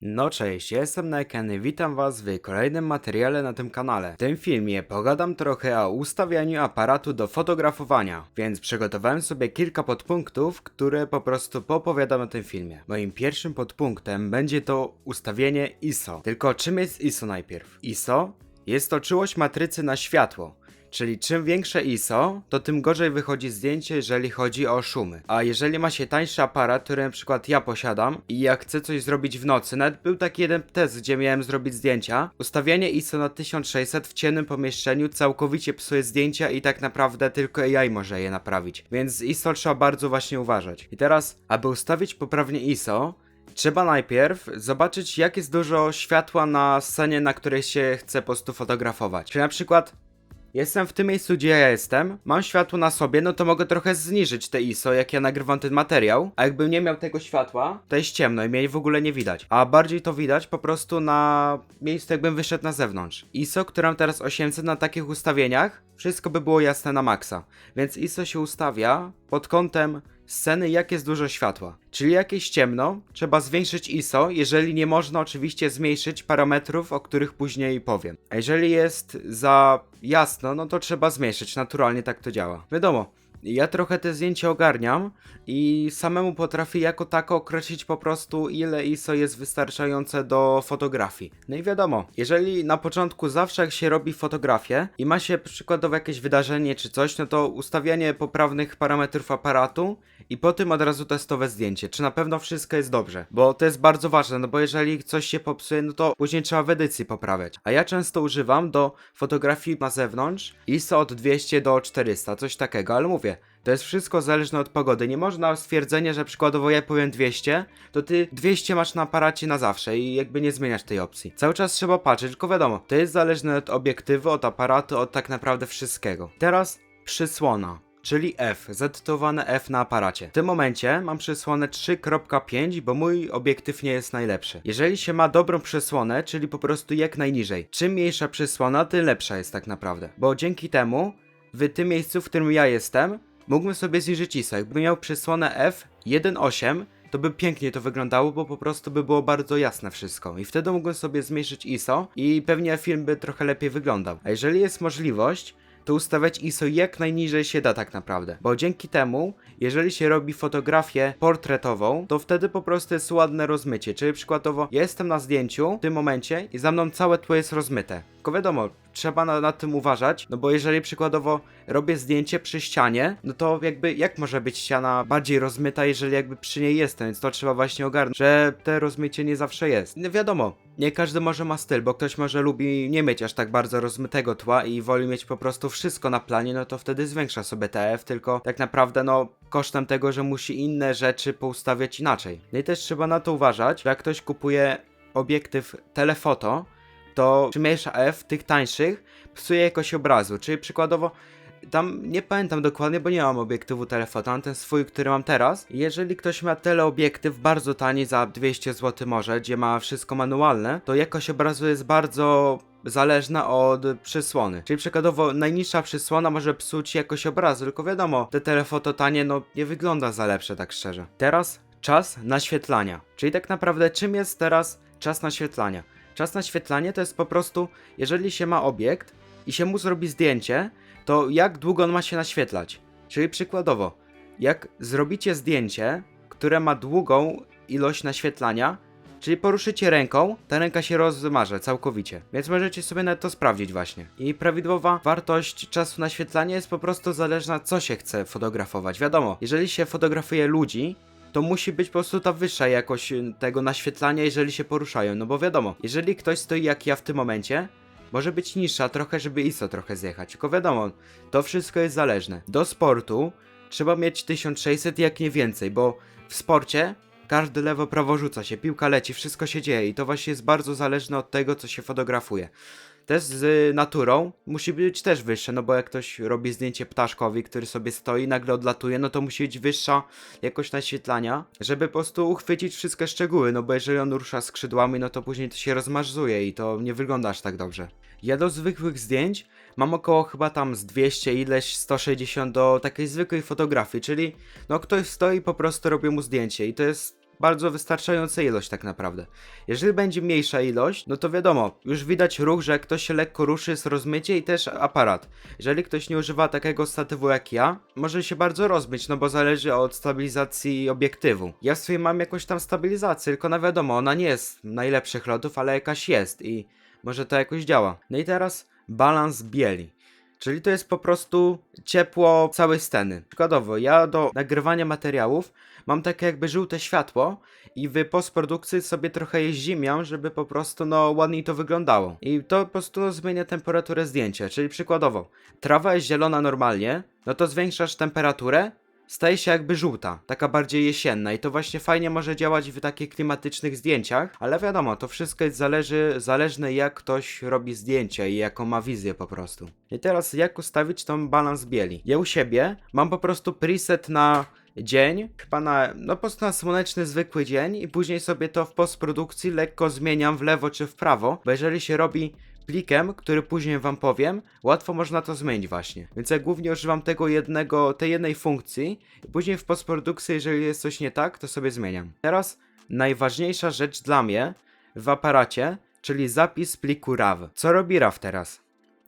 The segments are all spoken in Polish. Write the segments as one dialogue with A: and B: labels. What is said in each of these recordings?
A: No cześć, jestem Neken i witam was w kolejnym materiale na tym kanale. W tym filmie pogadam trochę o ustawianiu aparatu do fotografowania, więc przygotowałem sobie kilka podpunktów, które po prostu popowiadam o tym filmie. Moim pierwszym podpunktem będzie to ustawienie ISO. Tylko czym jest ISO najpierw? ISO jest to czułość matrycy na światło. Czyli czym większe ISO, to tym gorzej wychodzi zdjęcie, jeżeli chodzi o szumy. A jeżeli ma się tańszy aparat, który na przykład ja posiadam i jak chcę coś zrobić w nocy, nawet był taki jeden test, gdzie miałem zrobić zdjęcia, ustawianie ISO na 1600 w ciemnym pomieszczeniu całkowicie psuje zdjęcia i tak naprawdę tylko AI może je naprawić. Więc z ISO trzeba bardzo właśnie uważać. I teraz, aby ustawić poprawnie ISO, Trzeba najpierw zobaczyć, jak jest dużo światła na scenie, na której się chce po prostu fotografować. Czy na przykład Jestem w tym miejscu, gdzie ja jestem, mam światło na sobie, no to mogę trochę zniżyć te ISO, jak ja nagrywam ten materiał, a jakbym nie miał tego światła, to jest ciemno i mnie w ogóle nie widać. A bardziej to widać po prostu na miejscu, jakbym wyszedł na zewnątrz. ISO, które mam teraz 800 na takich ustawieniach, wszystko by było jasne na maksa. Więc ISO się ustawia pod kątem sceny, jak jest dużo światła. Czyli jak jest ciemno, trzeba zwiększyć ISO, jeżeli nie można oczywiście zmniejszyć parametrów, o których później powiem. A jeżeli jest za jasno, no to trzeba zmniejszyć, naturalnie tak to działa. Wiadomo, ja trochę te zdjęcia ogarniam i samemu potrafię jako tako określić po prostu ile ISO jest wystarczające do fotografii. No i wiadomo, jeżeli na początku zawsze jak się robi fotografię i ma się przykładowo jakieś wydarzenie czy coś, no to ustawianie poprawnych parametrów aparatu i po tym od razu testowe zdjęcie, czy na pewno wszystko jest dobrze, bo to jest bardzo ważne, no bo jeżeli coś się popsuje, no to później trzeba w edycji poprawiać. A ja często używam do fotografii na zewnątrz ISO od 200 do 400, coś takiego, ale mówię, to jest wszystko zależne od pogody. Nie można stwierdzenia, że przykładowo ja powiem 200, to ty 200 masz na aparacie na zawsze i jakby nie zmieniasz tej opcji. Cały czas trzeba patrzeć, tylko wiadomo, to jest zależne od obiektywu, od aparatu, od tak naprawdę wszystkiego. Teraz przysłona. Czyli F, zatytułowane F na aparacie. W tym momencie mam przysłonę 3.5, bo mój obiektyw nie jest najlepszy. Jeżeli się ma dobrą przysłonę, czyli po prostu jak najniżej, czym mniejsza przysłona, tym lepsza jest tak naprawdę. Bo dzięki temu, w tym miejscu, w którym ja jestem, mógłbym sobie zniżyć ISO. Jakbym miał przysłonę f1.8, to by pięknie to wyglądało, bo po prostu by było bardzo jasne wszystko. I wtedy mógłbym sobie zmniejszyć ISO i pewnie film by trochę lepiej wyglądał. A jeżeli jest możliwość, to ustawiać ISO jak najniżej się da tak naprawdę. Bo dzięki temu, jeżeli się robi fotografię portretową, to wtedy po prostu jest ładne rozmycie. Czyli przykładowo, ja jestem na zdjęciu w tym momencie i za mną całe tło jest rozmyte. Tylko wiadomo, trzeba na, nad tym uważać, no bo jeżeli przykładowo robię zdjęcie przy ścianie, no to jakby jak może być ściana bardziej rozmyta, jeżeli jakby przy niej jestem, więc to trzeba właśnie ogarnąć, że te rozmycie nie zawsze jest. No wiadomo, nie każdy może ma styl, bo ktoś może lubi nie mieć aż tak bardzo rozmytego tła i woli mieć po prostu wszystko na planie, no to wtedy zwiększa sobie TF, tylko tak naprawdę no kosztem tego, że musi inne rzeczy poustawiać inaczej. No i też trzeba na to uważać, że jak ktoś kupuje obiektyw telefoto, to przymniejsza F tych tańszych psuje jakość obrazu, czyli przykładowo tam nie pamiętam dokładnie, bo nie mam obiektywu telefoto, mam ten swój, który mam teraz. Jeżeli ktoś ma teleobiektyw bardzo tani za 200 zł może, gdzie ma wszystko manualne, to jakość obrazu jest bardzo zależna od przysłony. Czyli przykładowo najniższa przysłona może psuć jakość obrazu, tylko wiadomo, te telefoto tanie no nie wygląda za lepsze tak szczerze. Teraz czas naświetlania. Czyli tak naprawdę czym jest teraz czas naświetlania? Czas naświetlania to jest po prostu, jeżeli się ma obiekt i się mu zrobi zdjęcie, to jak długo on ma się naświetlać? Czyli przykładowo, jak zrobicie zdjęcie, które ma długą ilość naświetlania, czyli poruszycie ręką, ta ręka się rozmarze całkowicie. Więc możecie sobie nawet to sprawdzić właśnie. I prawidłowa wartość czasu naświetlania jest po prostu zależna, co się chce fotografować. Wiadomo, jeżeli się fotografuje ludzi, to musi być po prostu ta wyższa jakość y, tego naświetlania, jeżeli się poruszają. No bo wiadomo, jeżeli ktoś stoi jak ja w tym momencie, może być niższa trochę, żeby ISO trochę zjechać. Tylko wiadomo, to wszystko jest zależne. Do sportu trzeba mieć 1600 jak nie więcej, bo w sporcie każdy lewo prawo rzuca się, piłka leci, wszystko się dzieje i to właśnie jest bardzo zależne od tego, co się fotografuje. Też z naturą musi być też wyższe, no bo jak ktoś robi zdjęcie ptaszkowi, który sobie stoi nagle odlatuje, no to musi być wyższa jakość naświetlania, żeby po prostu uchwycić wszystkie szczegóły, no bo jeżeli on rusza skrzydłami, no to później to się rozmarzuje i to nie wygląda aż tak dobrze. Ja do zwykłych zdjęć mam około chyba tam z 200 ileś 160 do takiej zwykłej fotografii, czyli no ktoś stoi po prostu robię mu zdjęcie i to jest bardzo wystarczająca ilość tak naprawdę. Jeżeli będzie mniejsza ilość, no to wiadomo, już widać ruch, że ktoś się lekko ruszy, jest rozmycie i też aparat. Jeżeli ktoś nie używa takiego statywu jak ja, może się bardzo rozmyć, no bo zależy od stabilizacji obiektywu. Ja w swoim mam jakąś tam stabilizację, tylko no wiadomo, ona nie jest najlepszych lotów, ale jakaś jest i może to jakoś działa. No i teraz balans bieli. Czyli to jest po prostu ciepło całej sceny. Przykładowo, ja do nagrywania materiałów mam takie jakby żółte światło i w postprodukcji sobie trochę je zimiam, żeby po prostu no ładniej to wyglądało. I to po prostu no, zmienia temperaturę zdjęcia, czyli przykładowo, trawa jest zielona normalnie, no to zwiększasz temperaturę, staje się jakby żółta, taka bardziej jesienna i to właśnie fajnie może działać w takich klimatycznych zdjęciach, ale wiadomo, to wszystko jest zależy, zależne jak ktoś robi zdjęcia i jaką ma wizję po prostu. I teraz jak ustawić tą balans bieli? Ja u siebie mam po prostu preset na dzień, chyba na, no po prostu na słoneczny, zwykły dzień i później sobie to w postprodukcji lekko zmieniam w lewo czy w prawo, bo jeżeli się robi plikiem, który później wam powiem, łatwo można to zmienić właśnie. Więc ja głównie używam tego jednego, tej jednej funkcji później w postprodukcji, jeżeli jest coś nie tak, to sobie zmieniam. Teraz najważniejsza rzecz dla mnie w aparacie, czyli zapis pliku RAW. Co robi RAW teraz?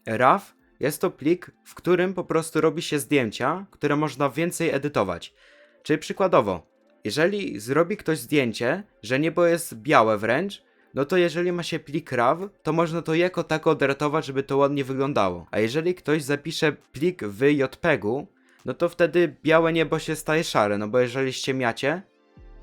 A: RAW jest to plik, w którym po prostu robi się zdjęcia, które można więcej edytować. Czyli przykładowo, jeżeli zrobi ktoś zdjęcie, że niebo jest białe wręcz, no to jeżeli ma się plik RAW, to można to jako tako odratować, żeby to ładnie wyglądało. A jeżeli ktoś zapisze plik w JPEG-u, no to wtedy białe niebo się staje szare, no bo jeżeli ściemniacie,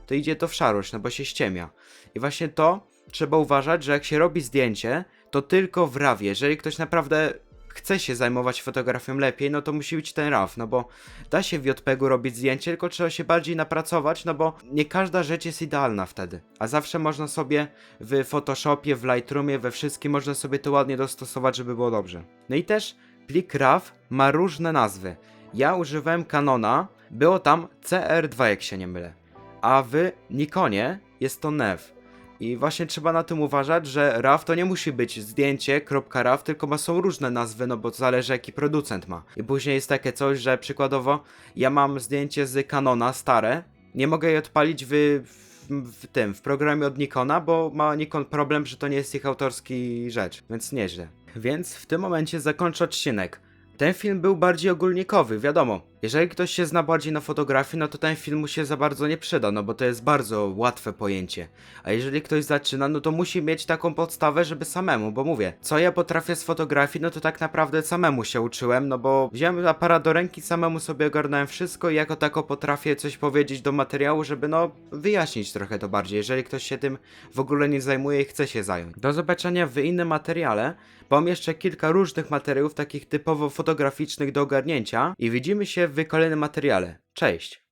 A: to idzie to w szarość, no bo się ściemnia. I właśnie to trzeba uważać, że jak się robi zdjęcie, to tylko w RAWie. Jeżeli ktoś naprawdę chce się zajmować fotografią lepiej, no to musi być ten RAW, no bo da się w JPEG-u robić zdjęcie, tylko trzeba się bardziej napracować, no bo nie każda rzecz jest idealna wtedy. A zawsze można sobie w Photoshopie, w Lightroomie, we wszystkim można sobie to ładnie dostosować, żeby było dobrze. No i też plik RAW ma różne nazwy. Ja używałem Canona, było tam CR2 jak się nie mylę, a w Nikonie jest to NEV. I właśnie trzeba na tym uważać, że RAW to nie musi być zdjęcie, .raw, tylko są różne nazwy, no bo zależy jaki producent ma. I później jest takie coś, że przykładowo ja mam zdjęcie z Canona stare, nie mogę je odpalić w, w, w tym, w programie od Nikona, bo ma Nikon problem, że to nie jest ich autorski rzecz, więc nieźle. Więc w tym momencie zakończę odcinek. Ten film był bardziej ogólnikowy, wiadomo. Jeżeli ktoś się zna bardziej na fotografii, no to ten film mu się za bardzo nie przyda, no bo to jest bardzo łatwe pojęcie. A jeżeli ktoś zaczyna, no to musi mieć taką podstawę, żeby samemu, bo mówię, co ja potrafię z fotografii, no to tak naprawdę samemu się uczyłem, no bo wziąłem aparat do ręki, samemu sobie ogarnąłem wszystko i jako tako potrafię coś powiedzieć do materiału, żeby no wyjaśnić trochę to bardziej, jeżeli ktoś się tym w ogóle nie zajmuje i chce się zająć. Do zobaczenia w innym materiale, bo mam jeszcze kilka różnych materiałów takich typowo fotograficznych do ogarnięcia i widzimy się w kolejnym materiale. Cześć!